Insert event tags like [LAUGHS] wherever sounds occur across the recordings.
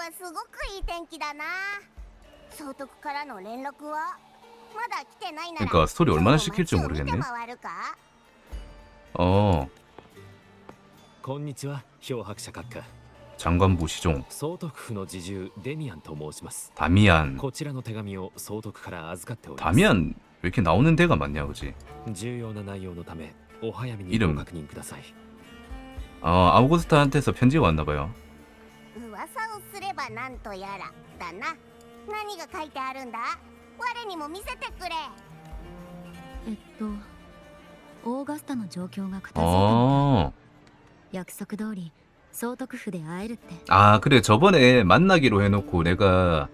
はすごくいい天気だな総督からの連絡はまだ来てないなら 그러니까 스토리 얼마나 今日 시킬지 街を見て 모르겠네. 回るか 어 こんにちは漂白者閣下 장관부 시종 総督府の侍従デミアンと申します 다미안 こちらの手紙を総督から預かっております 다미안 왜 이렇게 나오는 데가 많냐 그지? 重要な内容のためお早めに 이름 ご確認ください 어 아우구스타한테서 편지가 왔나봐요 噂をすれ ばなんとやらだな何が書いてあるんだ我にも見せてくれえっとオーガスタの状況が片付いたの 어 約束通り総督府で会えるって 아 그래 저번에 만나기로 해놓고 내가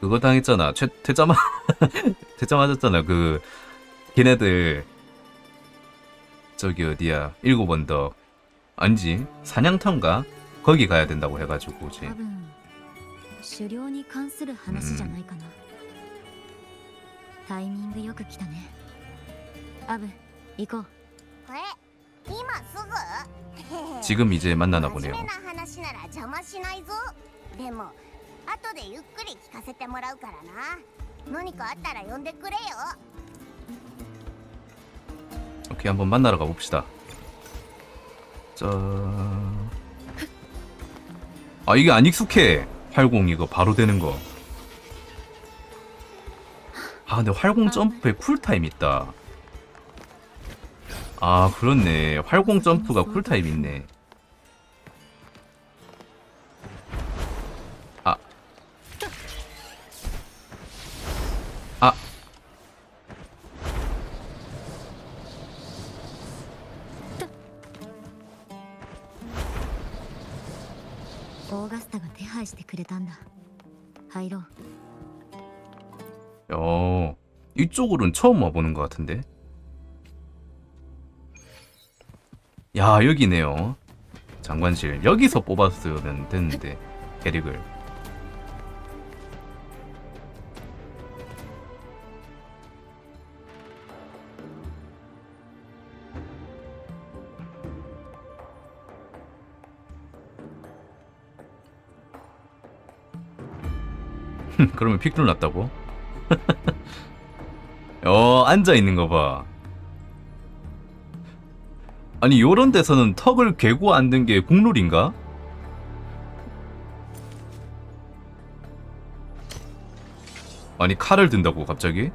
그거 당했잖아 퇴, 퇴짜 맞 [LAUGHS] 퇴짜 맞았잖아 그 걔네들 저기 어디야 일곱 언덕 아니지 사냥터인가 거기 가야 된다고 해가지고 오지 多分 狩猟に関する話じゃないかな、タイミングよく来たねアブ行こうえ今すぐ 지금 [LAUGHS] 이제 만나나 真 보네요 面目な話なら邪魔しないぞでも後でゆっくり聞かせてもらうからな何かあったら呼んでくれよ 오케이 한번 만나러 가봅시다 짠. 아 이게 안 익숙해 활공 이거 바로 되는 거. 아 근데 활공 점프에 쿨타임 있다. 아 그렇네 활공 점프가 쿨타임 있네. 이쪽으로는 처음 와보는 것 같은데. 야, 여기네요. 장관실. 여기서 뽑았으면 됐는데, 캐릭을. [LAUGHS] 그러면 픽 눌렀다고? [LAUGHS] 어, 앉아 있는 거 봐. 아니, 요런 데서는 턱을 괴고 앉는 게 국룰인가? 아니, 칼을 든다고, 갑자기?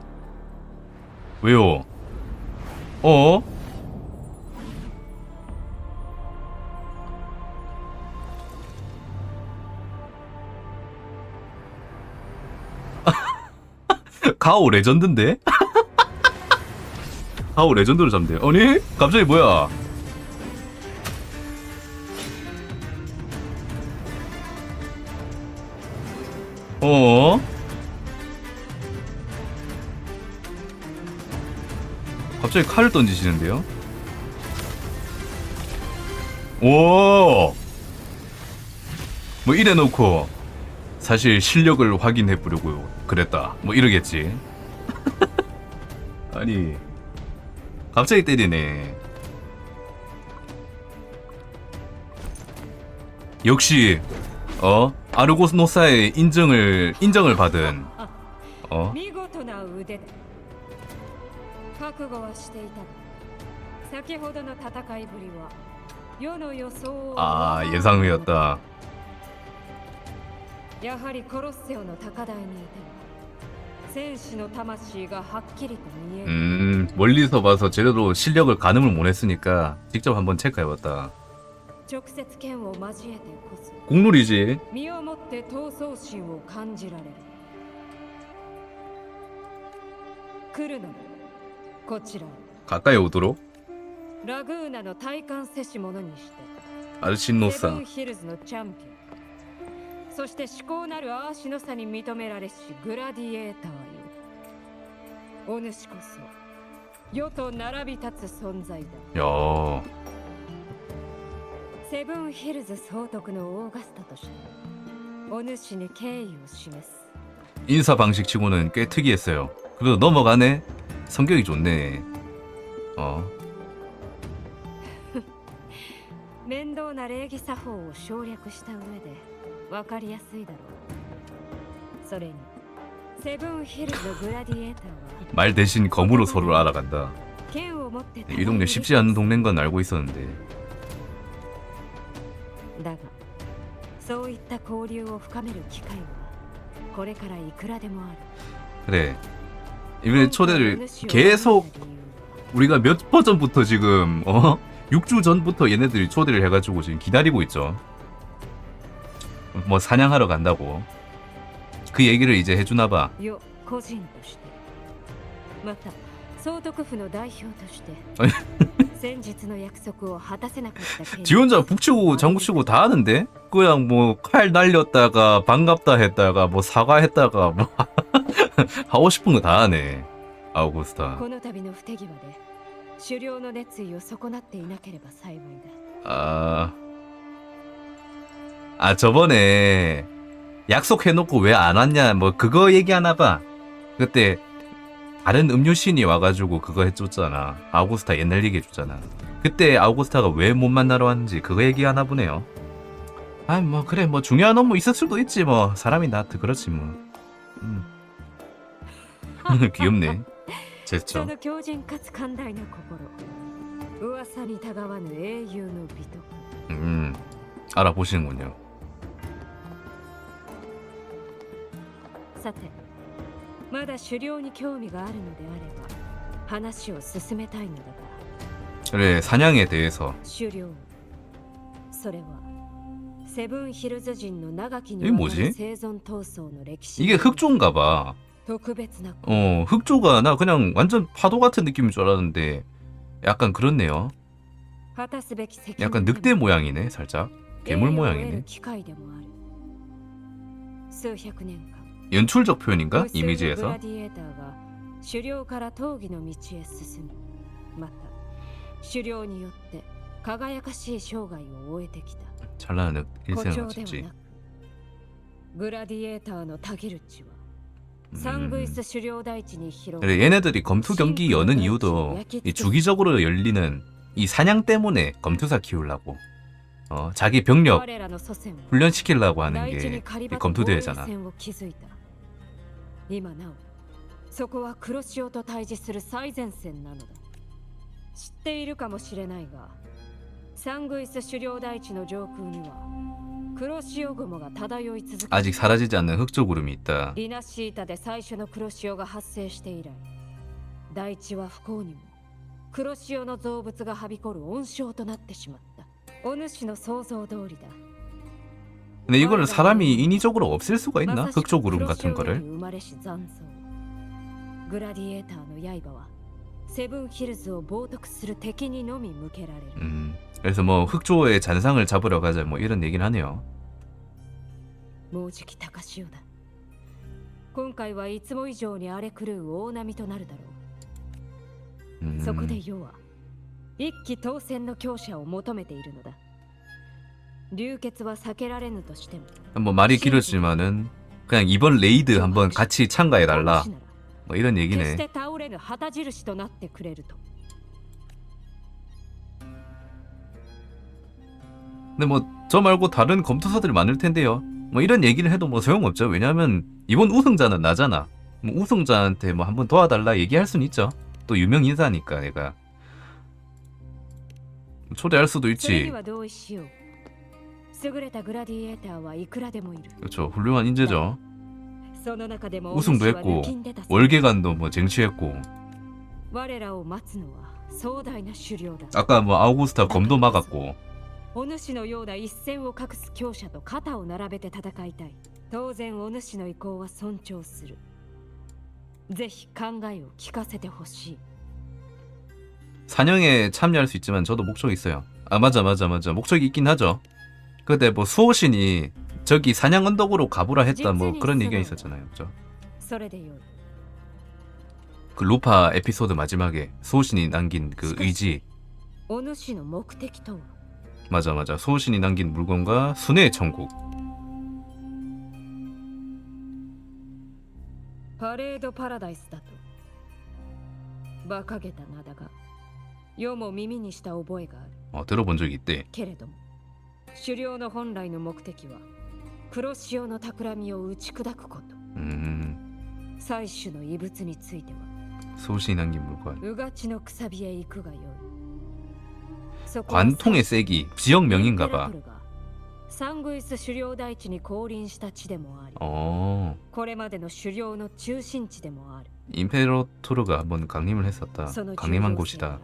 왜요? 어? [LAUGHS] 가오 레전드인데? 가오 레전드로 잡네. 아니? 갑자기 뭐야? 어? 갑자기 칼을 던지시는데요? 오! 뭐 이래 놓고 사실 실력을 확인해 보려고 그랬다. 뭐 이러겠지. [LAUGHS] 아니 갑자기 때리네. 역시 어 아르고노사의 인정을 인정을 받은 어. 아 예상이었다. 음 멀리서 봐서 제대로 실력을 가늠을 못했으니까 직접 한번 체크해봤다. 국룰이지. 가까이 오도록. 아르신노사. そして至高なるアーシの差に認められしグラディエーターよお主こそ世と並び立つ存在だ 야 セブンヒルズ総督のオーガスタとしてお主に敬意を示す 인사 방식 치고는 꽤 특이했어요. 그래도 넘어가네. 성격이 좋네. 어. [LAUGHS] 面倒な礼儀作法を省略した上で わかりやすいだろうそれにセブンヒルズのグラディエーターは 말 대신 검으로 서로를 알아간다. 剣を持って 이 동네 쉽지 않은 동네인 건 알고 있었는데 だがそういった交流を深める機会はこれからいくらでもある 그래. 이번에 초대를 계속 우리가 몇 버전부터 지금 어 6주 전부터 얘네들이 초대를 해가지고 지금 기다리고 있죠. 뭐 사냥하러 간다고. 그 얘기를 이제 해주나봐. よ個人としてまた総督府の代表として아니. 先日の約束を果たせなかった件 지 혼자 북치고 [LAUGHS] 장구치고 다 하는데 그냥 뭐 칼 날렸다가 반갑다 했다가 뭐 사과했다가 뭐 [LAUGHS] 하고 싶은 거 다 하네 아우구스타 この度の不手際で狩猟の熱意を損なっていなければ幸いだ 아... 아 저번에 약속해놓고 왜 안 왔냐 뭐 그거 얘기하나 봐 그때 다른 음료 신이 와가지고 그거 해줬잖아 아우구스타 옛날 얘기 해줬잖아 그때 아우구스타가 왜 못 만나러 왔는지 그거 얘기하나 보네요 아 뭐 그래 뭐 중요한 업무 있을 수도 있지 뭐 사람이 나한테 그렇지 뭐 음. [LAUGHS] 귀엽네 そ 제스처 の強靭かつ寛大な心噂にたがわぬ英雄の美徳 음 알아보시는군요 さてまだ狩猟に興味があるのであれば話を進めたいのだが 그래 사냥에 대해서 狩猟それはセブンヒルズ人の長きに 이게 わ 뭐지 たる生存闘争の歴史 이게 흑조인가 봐 特別な 어, 흑조가 나 그냥 완전 파도 같은 느낌인 줄 알았는데 약간 그렇네요. 果たすべき責任 약간 늑대 모양이네, 살짝. 괴물 栄誉を得る 모양이네. 機会でもある数百年間 연출적 표현인가? 이미지에서. 잘나는 일생을 마쳤지. グラディエーターのタゲルチは 음. 근데 얘네들이 검투 경기 여는 이유도 이 주기적으로 열리는 이 사냥 때문에 검투사 키우려고. 어, 자기 병력 훈련시키려고 하는 게 검투대회잖아. 線を築いた今なおそこは黒潮と対峙する最前線なのだ知っているかもしれないがサングイス狩猟大地の上空には黒潮雲が漂い続け 아직 사라지지 않는 흑조 구름이 있다. リナシータで最初の黒潮が発生して以来大地は不幸にも黒潮の造物がはびこる温床となってしまったお主の想像通りだ 근데 이거를 사람이 인위적으로 없앨 수가 있나? まさしく 흑조 구름 같은 黒潮より 거를? 生まれし残像グラディエーターの刃はセブンヒルズを冒涜する敵にのみ向けられる 음. 그래서 뭐 흑조의 잔상을 잡으러 가자 뭐 이런 얘기를 하네요. もうじき高潮だ今回はいつも以上に荒れ狂う大波となるだろ 음. うそこで世は一騎当選の強者を求めているのだ 뭐 말이 길었지만은 그냥 이번 레이드 한번 같이 참가해 달라. 뭐 이런 얘기네. 근데 뭐 저 말고 다른 검투사들이 많을 텐데요. 뭐 이런 얘기를 해도 뭐 소용없죠. 왜냐하면 이번 우승자는 나잖아. 뭐 우승자한테 뭐 한번 도와달라 얘기할 순 있죠. 또 유명 인사니까 내가 뭐 초대할 수도 있지. は同意しよう優れたグラディエーターはいくらでもいる 그렇죠. 훌륭한 인재죠. その中でも 우승도 お主は 했고 抜きんでた 월계관도 뭐 쟁취했고 我らを待つのは壮大な狩猟だ 아까 뭐 아우구스타 검도 막았고 お主のような一線を画す強者と肩を並べて戦いたい当然お主の意向は尊重するぜひ考えを聞かせてほしい 사냥에 참여할 수 있지만 저도 목적이 있어요. 아 맞아 맞아 맞아 목적이 있긴 하죠. 그때 뭐 수호신이 저기 사냥 언덕으로 가보라 했다 뭐 그런 얘기가 있었잖아요. 그죠? 그 루파 에피소드 마지막에 소신이 남긴 그 의지. 맞아 맞아. 소신이 남긴 물건과 순회의 천국. 파레드 파라다이스다 바카게다 나다가 요모 미미니 시다 오보에가 어 들어본 적이 있대. けれども狩猟の本来の目的は 黒潮の企みを打ち砕くこと 음 採取の遺物については 소신이 남긴 물건 うがちのくさびへ行くがよいそこは 관통의 세기 지역명인가 インペラ 봐 トルがサングイス狩猟台地に降臨した地でもあり 어, これまでの狩猟の中心地でもある 임페로토르가 한번 강림을 했었다. その重 강림한 要性 곳이다. や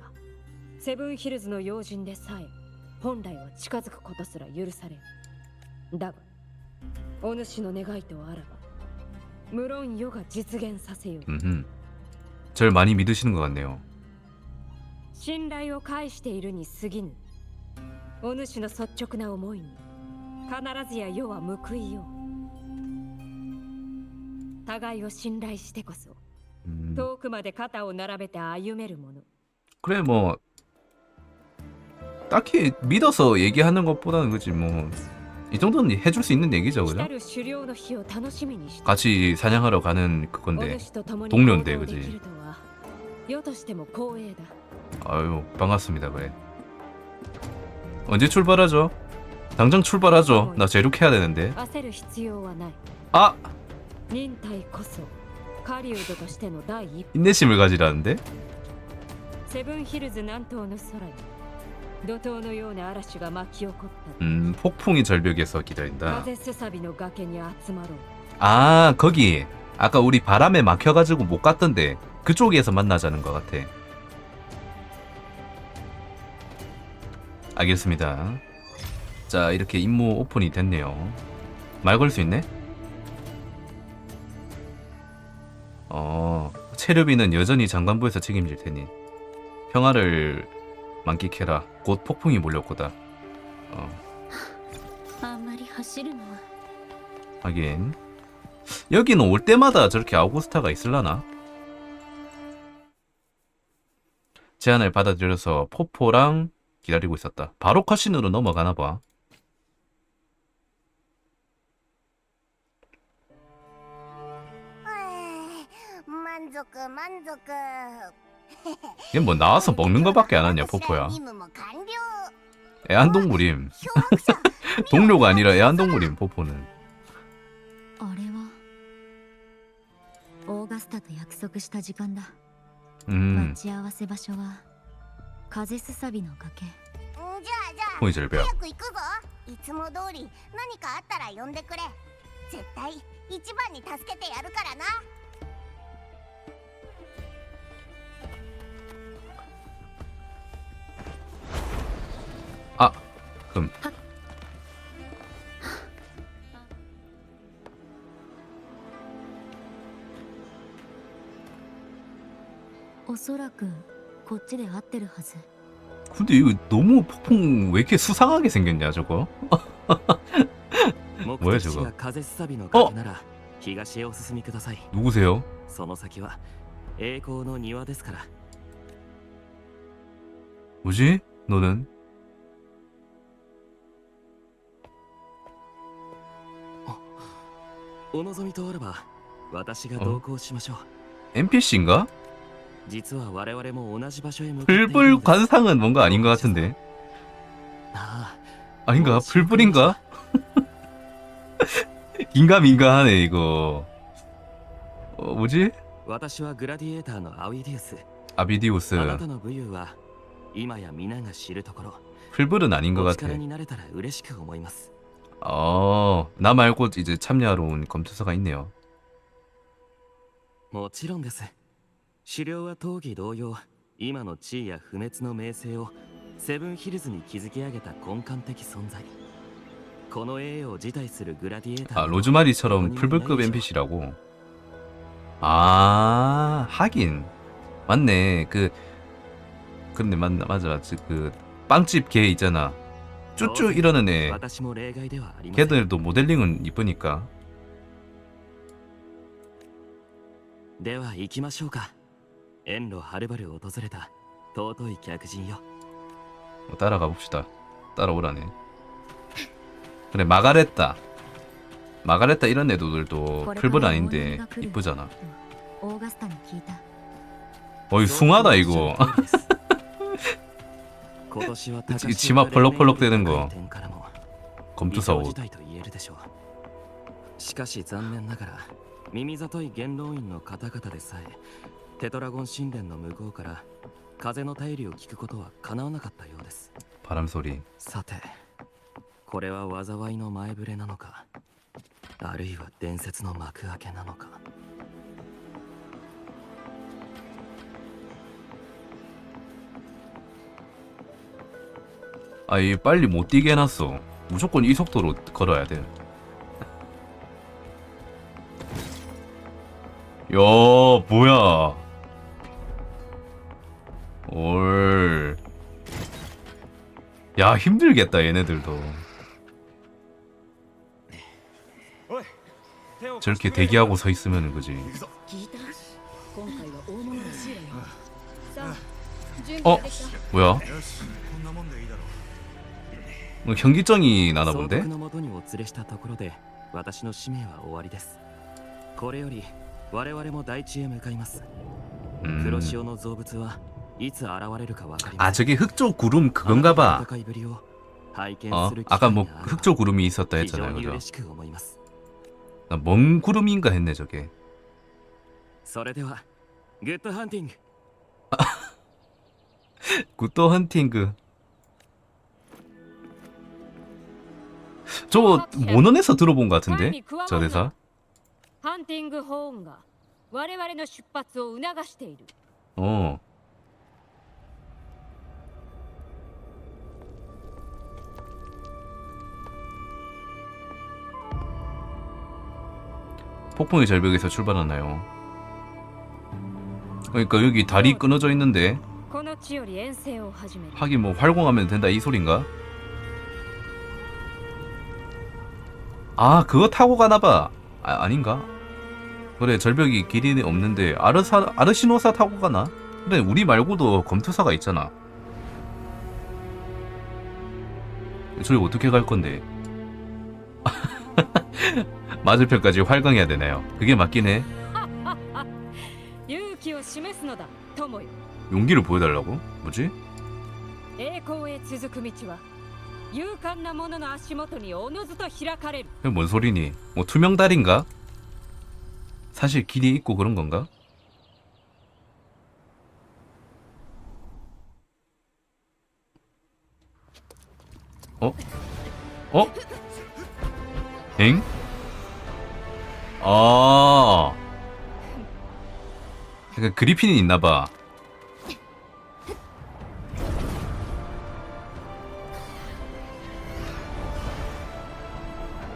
セブンヒルズの要人でさえ 本来は近づくことすら許されんだがお主の願いとあらば無論世が実現させよう 음, 절 많이 믿으시는 것 같네요. 信頼を返しているに過ぎぬお主の率直な思いに必ずや世は報いよう互いを信頼してこそ 음, 遠くまで肩を並べて歩めるもの 그래 뭐 딱히 믿어서 얘기하는 것보다는 그지 뭐. 이 정도는 해줄 수 있는 얘기죠, 그죠? 같이 사냥하러 가는 그건데 동료인데, 그지? 아유, 반갑습니다, 그래. 언제 출발하죠? 당장 출발하죠. 나 재륙해야 되는데. 아! 인내심을 가지라는데? 怒涛のような嵐が巻き起こった、 음 폭풍이 절벽에서 기다린다 風すさびの崖に集まろう 아 거기 아까 우리 바람에 막혀가지고 못 갔던데 그쪽에서 만나자는 것 같아 알겠습니다 자 이렇게 임무 오픈이 됐네요 말 걸 수 있네 어 체류비는 여전히 장관부에서 책임질 테니 평화를 만끽해라. 곧 폭풍이 몰려올 거다. 어. 하긴 여기는 올 때마다 저렇게 아우구스타가 있을라나? 제안을 받아들여서 포포랑 기다리고 있었다. 바로 컷신으로 넘어가나 봐. 음, 만족, 만족. 얘 뭐 나와서 먹는 거밖에 안 하냐, 私ら 포포야. 任務も完了 애완동물임. 漂白者 [LAUGHS] 동료가 아니라 애완동물임, 포포는. あれはオーガスタと約束した時間だ、 음, 待ち合わせ場所は風すさびの崖んじゃあじゃあ 홍이 절벽. 早く行くぞいつも通り何かあったら呼んでくれ絶対一番に助けてやるからな おそらくこっちで合ってるはず 근데 이거 너무 폭풍 왜 이렇게 수상하게 생겼냐, 저거? [LAUGHS] 目 뭐야 的地 저거 が風すさびの崖なら東へお進みください 누구세요? その先は栄光の庭ですから 뭐지? 너는? お望みとあれば私が同行しましょう NPC인가? 実は我々も同じ場所へ向かっているの 불불 です 관상은 뭔가 아닌 것 같은데. あ 아닌가? もう 불불인가? 긴가민가하네 이거. 어 뭐지? 私はグラディエーターのアウィディウス 아비디우스. あなたの武勇は今や皆が知るところ 풀불은 아닌 것 お 같아. 力になれたら嬉しく思います 어, 나 말고 이제 참여하러 온 검투사가 있네요. もちろんです 狩猟は当義同様今の地位や不滅の名声をセブンヒルズに築き上げた根幹的存在この栄誉を辞退するグラディエーター 아, 로즈마리처럼 풀불급 NPC라고. 아, 하긴. 맞네. 그, 근데 맞나, 맞아. 맞지. 그, 빵집 걔 있잖아. 쭈쭈 이러는 애. 私も例外ではありません 걔들도 모델링은 이쁘니까. では行きましょうか 遠路はるばる訪れた尊い客人よ 뭐 따라가 봅시다. 따라오라네. 그래 마가렛다. 마가렛다 이런 애들도 풀불 아닌데 이쁘잖아. オーガスタに聞いた 어이 숭하다 이거. 今年は 이 치마 펄럭펄럭 되는 거. 点からも 검투사 異常 옷. 事態と言えるでしょう しかし残念ながら耳里い元老院の方々でさえ テトラゴン神殿の向こうから風の便りを聞くことは叶わなかったようです 바람 소리. さてこれは災いの前触れなのかあるいは伝説の幕開けなのか 아이 빨리 못 뛰게 해놨어. 무조건 이 속도로 걸어야 돼. 야 뭐야? 올. 야 힘들겠다 얘네들도. 저렇게 대기하고 서 있으면은 그지. 聞いた今回は大物らしいわよさあ準 어 備できた 뭐야? よしこんなもんでいいだろう 뭐 현기증이 나나 総 본데? 督のもとにお連れしたところで私の使命は終わりですこれより我々も大地へ向かいます黒 음. 潮の造物は いつ現れるかわかり 아 ません 저게 흑조 구름 그건가봐. 戦いぶりを拝見 어 する機 아까 会 뭐 があれば 흑조 구름이 있었다 非 했잖아요 常に 그죠? 嬉しく思います 나 먼 구름인가 했네 저게. それではグッドハンティング 굿도 헌팅그. [LAUGHS] 저거 모넌에서 들어본 것 前 같은데? に加わ 저 んな 대사? ハンティングホーンが我々の出発を促している 어. 폭풍의 절벽에서 출발하나요? 그러니까 여기 다리 끊어져 있는데 하긴 뭐 활공하면 된다 이 소린가? 아 그거 타고 가나봐 아, 아닌가? 그래 절벽이 길이 없는데 아르사 아르시노사 타고 가나? 그래 우리 말고도 검투사가 있잖아. 저희 어떻게 갈 건데? 맞을편까지 활강해야 되네요. 그게 맞긴 해. [LAUGHS] 용기를 보여달라고? 뭐지? 이게 뭔 소리니? 뭐 투명다리인가? 사실 길이 있고 그런 건가? 어? 어? 엥? 아. 약간 그리핀이 있나봐.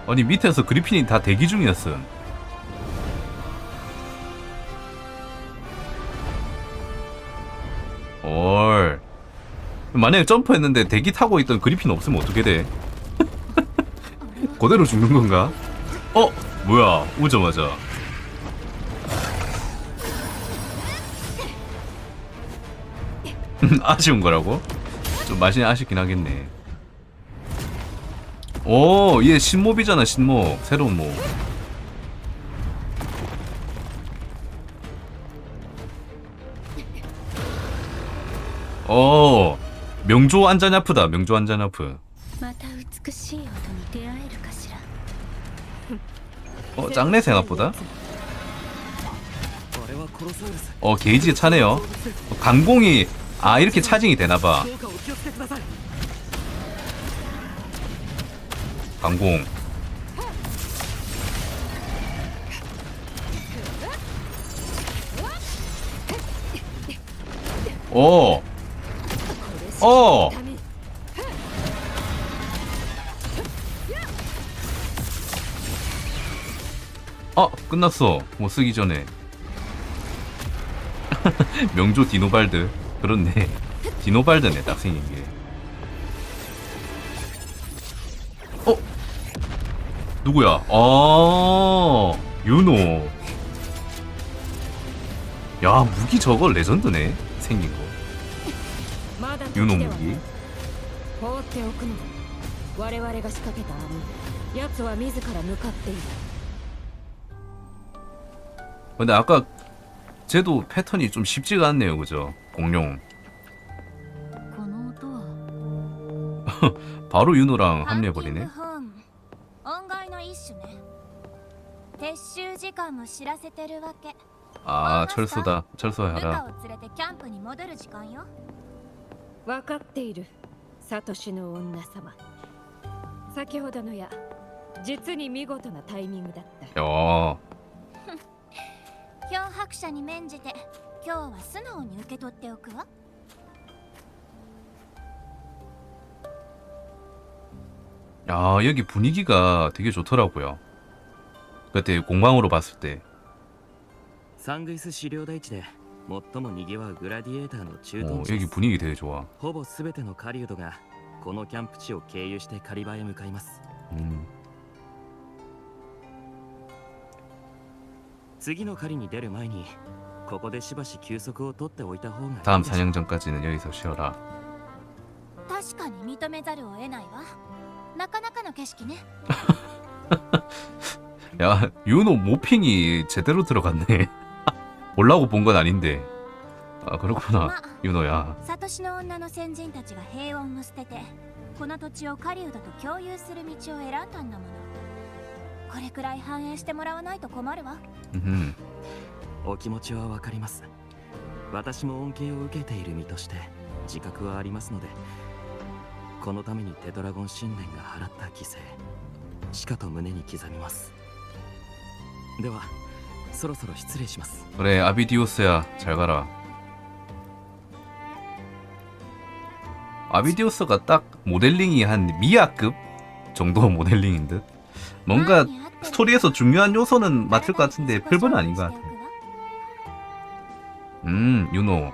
아니 밑에서 그리핀이 다 대기 중이었음. 올. 만약에 점프했는데 대기 타고 있던 그리핀 없으면 어떻게 돼? [LAUGHS] 그대로 죽는 건가? 어? 뭐야? 오자마자. [LAUGHS] 아쉬운 거라고? 좀 맛이 아쉽긴 하겠네. 오, 얘 신몹이잖아, 신몹. 새로운 몹. 어, 명조 안자냐프다, 명조 안자냐프. 어 짱네 생각보다 어 게이지가 차네요 어, 강공이 아 이렇게 차징이 되나봐 강공 오! 어! 어. 아, 끝났어. 뭐 쓰기 전에. 명조 디노발드. 그렇네. 디노발드네, 딱 생긴 게. 어? 누구야? 아, 유노. 야, 무기 저거 레전드네. 생긴 거. まだ時 유노 ではない 무기. 放っておくのだ我々が仕掛けた網奴は自ら向かっている 근데 아까 쟤도 패턴이 좀 쉽지가 않네요, 그죠? 공룡. この音は [LAUGHS] 바로 유노랑 ハンティング 합류해버리네. ホーン音階の一種ね 撤収時間も知らせてるわけ 아 철수다 部 철수하라 下を連れてキャンプに戻る時間よ分かっているサトシの女様先ほどのや実に見事なタイミングだった 야 漂 白者に免じて今日は素直に受け取っておくわ 야, 여기 분위기가 되게 좋더라고요. 그때 공방으로 봤을 때. サングイス狩猟台地で最も賑わうグラディエーターの駐 어, 屯地で 여기 す 분위기 되게 좋아. ほぼ全ての狩人がこのキャンプ地を経由して狩場へ向かいます 음. 次の狩りに出る前にここでしばし休息を取っておいた方がいい 다음 でしょう 사냥 전까지는 여기서 쉬어라. 確かに認めざるを得ないわなかなかの景色ね [LAUGHS] 야, 윤호 모핑이 제대로 들어갔네. [LAUGHS] 올라고 본 건 아닌데. 아, 그렇구나. まあ 윤호야. サトシの女の先人たちが平穏を捨ててこの土地を狩人と共有する道を選んだんだもの これくらい反映してもらわないと困るわ 음. お気持ちはわかります私も恩恵を受けている身として自覚はありますのでこのためにテトラゴン神殿が払った犠牲しかと胸に刻みますではそろそろ失礼します 그래, 아비디오스야. 잘 가라. 아비디오스가 딱 모델링이 한 미아급 정도 모델링인 듯. 뭔가 前に会ってる 스토리에서 중요한 요소는 맞을 것 같은데 별건 아닌 것 같아요. 음, 윤호.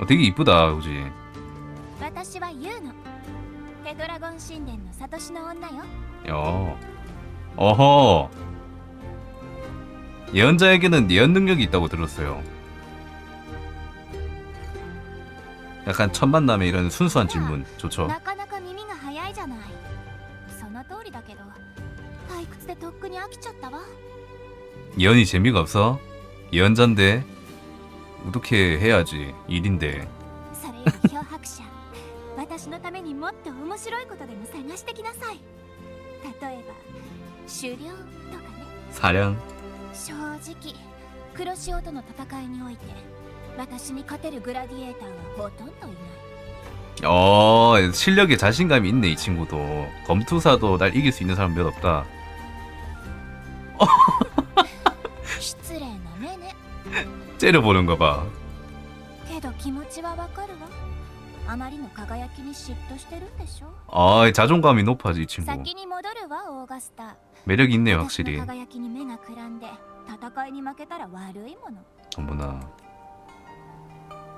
어, 되게 이쁘다, 그지? 야. 어. 어허. 예언자에게는 예언 능력이 있다고 들었어요. 약간 첫 만남에 이런 순수한 질문 좋죠. でとっくに飽きちゃったわ 예언이 재미가 없어? 예언자인데 어떻게 해야지 일인데. それより漂白者私のためにもっと面白いことでも探してきなさい例えば狩猟とかね 사냥. 正直黒潮との戦いにおいて私に勝てるグラディエーターはほとんどいない 어 실력에 자신감이 있네 이 친구도. 검투사도 날 이길 수 있는 사람 몇 없다. 失礼な目ね 째려보는 거 봐. けど気持ちはわかるわあまりの輝きに嫉妬してるんでしょ 아 자존감이 높아지 이 친구. 先に戻るわオーガスタ 매력 있네요 私の 확실히. 輝きに目がくらんで戦いに負けたら悪いもの 어머나.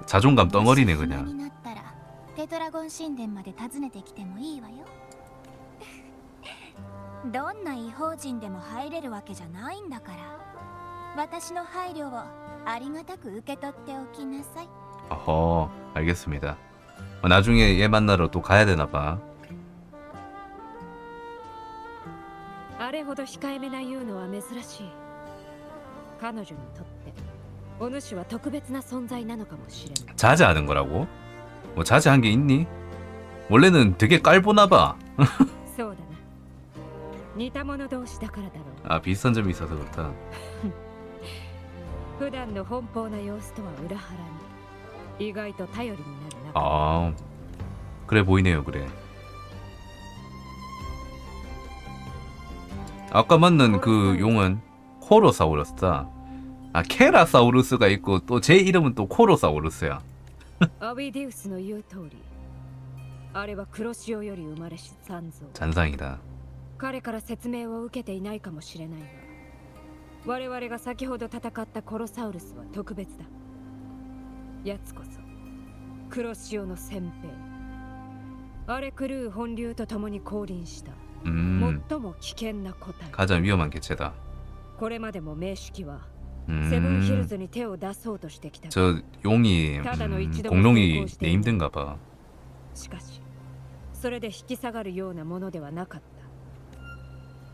자존감 덩어리네 もし暇 그냥. になったらテトラゴン神殿まで訪ねてきてもいいわよ どんな異邦人でも入れるわけじゃないんだから私の配慮をありがたく受け取っておきなさい 어허 알겠습니다. 어, 나중에 얘 만나러 또 가야 되나 봐. あれほど控えめな言うのは珍しい彼女にとってお主は特別な存在なのかもしれない 자제하는 거라고? 뭐 자제한 게 있니? 원래는 되게 깔보나 봐. そうだな 似た者同士だからだろう 아 비슷한 점이 있어서 그렇다. [LAUGHS] 普段の奔放な様子とは裏腹に意外と頼りになるな 아 그래 보이네요 그래. 아까 만난 그 용은 코로사우루스다. 아 케라사우루스가 있고 또 제 이름은 또 코로사우루스야. [LAUGHS] アビディウスの言う通りあれは黒潮より生まれし残像 잔상이다. 彼から説明を受けていないかもしれないが我々が先ほど戦ったコロサウルスは特別だ奴こそ黒潮の先兵アレクルー本流と共に降臨した 음 最も危険な個体 가장 위험한 개체다. これまでも名式はセブンヒル 음, ズに手を出そうとしてきた 저 용이 음, 공룡이 네임든가 봐. しかしそれで引き下がるようなものではなかった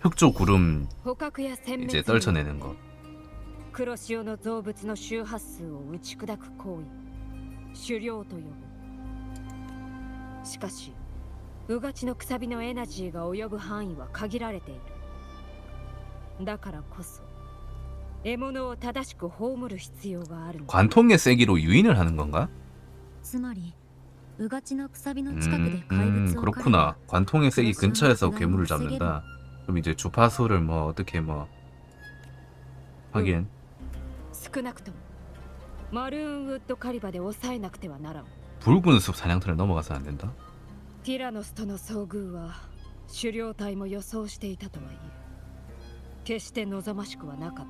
흑조 구름 捕獲や殲滅 이제 に 떨쳐내는 거. 黒潮の動物の周波数を打ち砕く行為狩猟と呼ぶしかしうがちのくさびのエナジーが及ぶ範囲は限られているだからこそ獲物を正しく葬る必要があるのだ 관통의 쐐기로 유인을 하는 건가? つまりうがちのくさびの近くで 음, 怪 음 物を狩れ 그렇구나. ば 관통의 쐐기 그래서 근처에서 그나마 괴물을 세게도. 잡는다. 그럼 이제 주파수를 뭐 어떻게 뭐 하긴 少なくともマルーンウッドカリバで抑えなくてはならん 붉은 숲 사냥터를 넘어가서 안 된다. ティラノスとの遭遇は狩猟隊も予想していたとはいえ決して望ましくはなかっ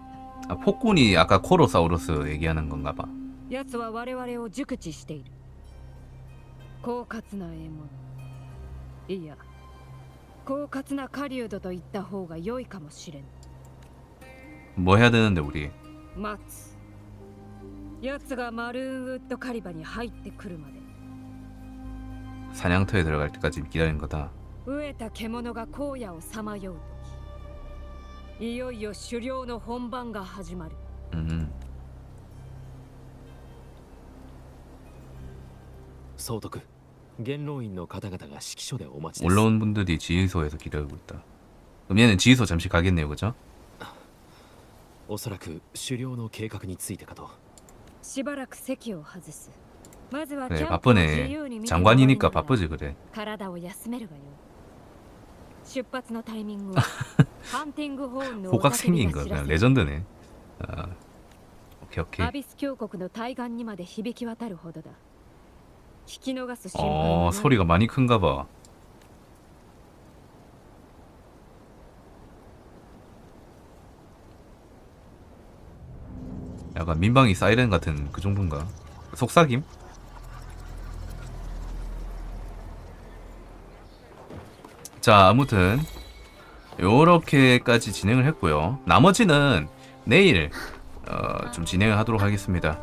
た 아, 폭군이 아까 코로사우루스 얘기하는 건가 봐. 奴は我々を熟知している狡猾な獲物いや 狡猾な狩人と言った方が良いかもしれん 뭐 해야 되는데 우리 待つ奴がマルーンウッドカリバに入ってくるまで 사냥터에 들어갈 때까지 기다리는 거다. 飢えた獣が荒野をさまよう時いよいよ狩猟の本番が始まる 음. 総督 元老院の方々が指揮所でお待ちです 올라온 분들이 지휘소에서 기다리고 있다. 그럼 얘는 지휘소 잠시 가겠네요, 그죠? おそらく狩猟の計画についてかとしばらく席を外すまずはキ 그래 ャンプを自 바쁘네. 由に見て 장관이니까 回りながら 바쁘지 그래. 体を休めるがよい出発のタイミングはハンティングホーンのお 호각 叫び 생긴 が 거 知ら 그냥 せる 레전드네. 아, 오케이 오케이. アビス峡谷の対岸にまで響き渡るほどだ 聞き逃す心配 어 はない 소리가 많이 큰가 봐. 약간 민방위 사이렌 같은 그 정도인가? 속삭임? 자 아무튼 요렇게까지 진행을 했고요. 나머지는 내일 어, 좀 진행을 하도록 하겠습니다.